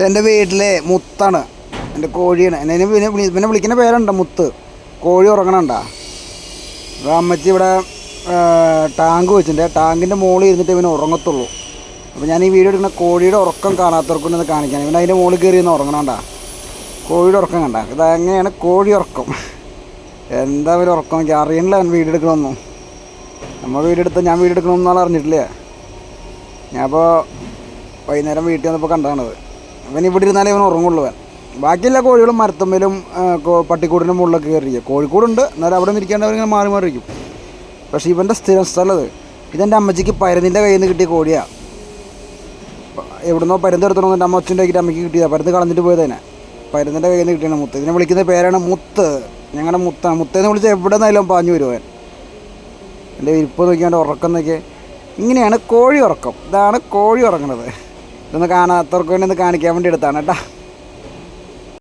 ഇതെന്റെ വീട്ടിലെ മുത്താണ്. എന്റെ കോഴിയാണ്. എന്നെ പിന്നെ പിന്നെ വിളിക്കുന്ന പേരുണ്ടോ മുത്ത്? കോഴി ഉറങ്ങണണ്ട? അമ്മച്ചി ഇവിടെ ടാങ്ക് വെച്ചിട്ടുണ്ട്. ടാങ്കിന്റെ മുകളിൽ ഇരുന്നിട്ട് ഇവന് ഉറങ്ങത്തുള്ളൂ. അപ്പോൾ ഞാൻ ഈ വീഡിയോ എടുക്കുന്ന കോഴിയുടെ ഉറക്കം കാണാത്തവർക്കൊന്ന് കാണിക്കാൻ ഇവൻ അതിന്റെ മുകളിൽ കയറി ഒന്ന് ഉറങ്ങണണ്ട? കോഴിയുടെ ഉറക്കം കണ്ട. ഇത് അങ്ങനെയാണ് കോഴി ഉറക്കം? എന്താ ഒരു ഉറക്കം എനിക്ക് അറിയണില്ല. അവൻ വീഡിയോ എടുക്കണമെന്നും. നമ്മൾ വീഡിയോ എടുത്ത ഞാൻ വീഡിയോ എടുക്കണമെന്നാണ് അറിഞ്ഞിട്ടില്ല? ഞാൻ അപ്പോൾ വൈകുന്നേരം വീട്ടിൽ വന്നപ്പോൾ കണ്ടാണത് അവൻ ഇവിടെ ഇരുന്നാലേ അവൻ ഉറങ്ങുള്ളൂ ബാക്കിയെല്ലാ കോഴികളും മരത്തമ്മലും പട്ടിക്കൂടിന്റെ മുകളിലൊക്കെ കയറിയിരിക്കുക കോഴിക്കൂടുണ്ട്. എന്നാലും അവിടെ നിൽക്കേണ്ടവർ ഇങ്ങനെ മാറി മാറി ഇരിക്കും. പക്ഷേ ഇവന്റെ സ്ഥിരം സ്ഥലം ഇത് ഇതെന്റെ അമ്മച്ചിക്ക് പരുന്നിന്റെ കയ്യിൽ നിന്ന് കിട്ടിയ കോഴിയാണ് എവിടുന്നോ പരുന്ത് എടുത്തോണ്ട് എന്റെ അമ്മ ആക്കിയിട്ട് അമ്മയ്ക്ക് കിട്ടിയതാണ് പരുന്ന് കളഞ്ഞിട്ട് പോയത് തന്നെ പരുന്നിന്റെ കയ്യിൽ നിന്ന് കിട്ടിയാണ് മുത്ത്. ഇതിനെ വിളിക്കുന്ന പേരാണ് മുത്ത്. ഞങ്ങളുടെ മുത്ത മുത്തേന്ന് വിളിച്ച് എവിടെ നിന്നായാലും പാഞ്ഞു വരുവാൻ എന്റെ ഇരിപ്പ് നോക്കിയാണ്ട് ഉറക്കം നോക്കിയാൽ ഇങ്ങനെയാണ് കോഴി ഉറക്കം. ഇതാണ് കോഴി ഉറങ്ങണത്. ഇതൊന്ന് കാണാത്തവർക്ക് വേണ്ടി ഒന്ന് കാണിക്കാൻ വേണ്ടി എടുത്താണ് കേട്ടോ.